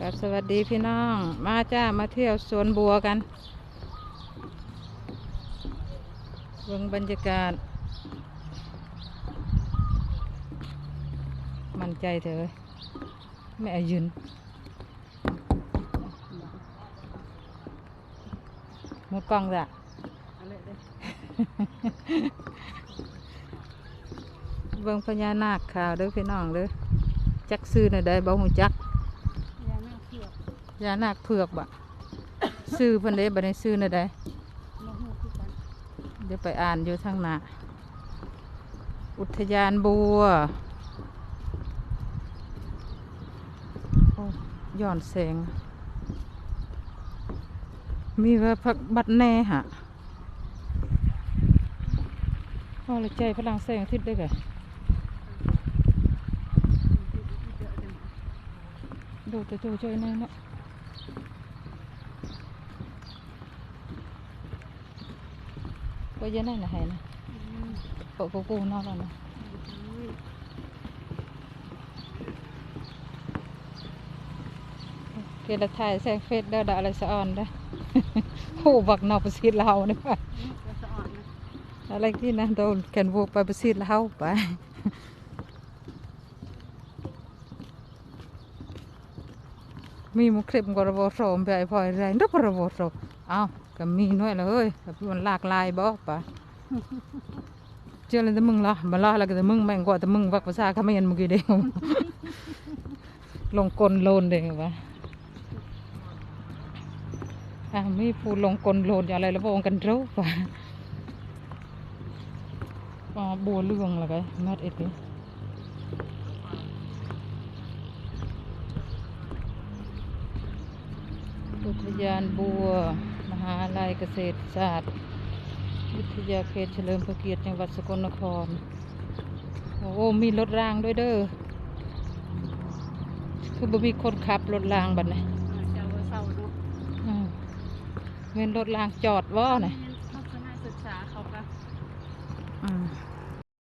กับสวัสดีพี่น้อง มาจ้ามาเที่ยวสวนบัวกันเบิ่งบรรยากาศ มันใจเถอะไม่ยืนหมดกล้องจ้ะเบิ่งพญานาคข่าวเด้อพี่น้องเด้อจักซื้อหน่อยได้บ่หูจัก ยาหน้าเผือก ยานาคเผือกบะซื้อเพิ่นได้บ่ได้ซื้อหน่อยได้เดี๋ยวไปอ่านอยู่ทางหน้าอุทยานบัวย้อนแสง มีว่าพักบัดแน่ฮะพอละใจพลังแสงอาทิตย์ได้ไงดูแต่ดูใจแน่เนาะ ก็ยังได้นะให้นะอืมโปะโปะปูนอกแล้วนะเกลือถ่ายแสงเฟซเด้อดาอะไรสะออนเด้อโอ้บักนอกประสิทธิ์เราเนี่ยว่ะนี่ก็สะอ่อนนะไรที่นะโดนแกนวัวไปประสิทธิ์เราไป มีมุคลิปกระโบโสมไปไอ้พลอยแรงดับกระโบโสมเอ้าก็มีน้อยเลยเฮ้ยแต่มันหลากหลายบ่ปะเจอเลยแต่มึงละมาละแล้วก็แต่มึงแม่งกว่าแต่มึงวักภาษาเขมรเมื่อกี้เดียวลงกลโลนเด้งวะอะมีผู้ลงกลโลนอะไรแล้วพระองกันรู้ปะอ๋อบัวเรื่องละกันมัดเอ็ดนี่ อุทยานบัว มหาลัยเกษตรศาสตร์ วิทยาเขตเฉลิมพระเกียรติจังหวัดสกลนคร โอ้โหมีรถรางด้วยเด้อ คือบ่มีคนขับรถรางบัดนี้เจ้าเศร้าเนาะอืมเว้นรถรางจอดว่เนี่ยทัศนศึกษาเขา